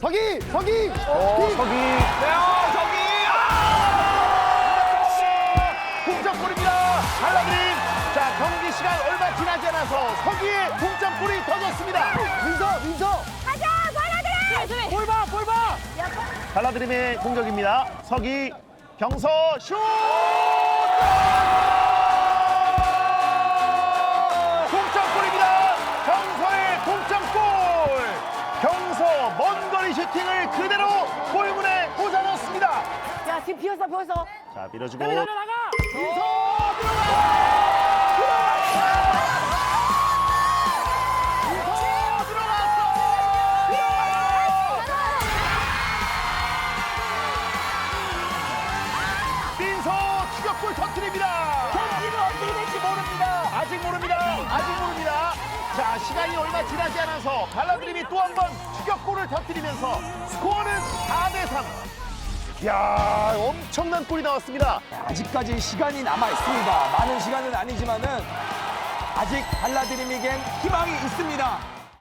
서기 서기 어, 서기. 네요 저기 아! 동점골입니다. 발라드림. 자 경기 시간 얼마 지나지 않아서 서기의 동점골이 터졌습니다. 민서 민서 가자 바라들아 볼봐 볼 봐. 발라드림의 공격입니다. 서기 경서 슛. 먼 거리 슈팅을 그대로 골문에 꽂아넣습니다. 야 지금 비었어 비었어 자 밀어주고 나가 들어가! 민서 들어갔어! 민서 추격골 터뜨립니다. 경기가 어떻게 될지 모릅니다. 아직 모릅니다. 아직 모릅니다. 자 시간이 얼마 지나지 않아서 발라드림이 또 한 번 추격골을 터뜨리면서 스코어는 4대 3. 이야 엄청난 골이 나왔습니다. 아직까지 시간이 남아 있습니다. 많은 시간은 아니지만은 아직 발라드림에겐 희망이 있습니다.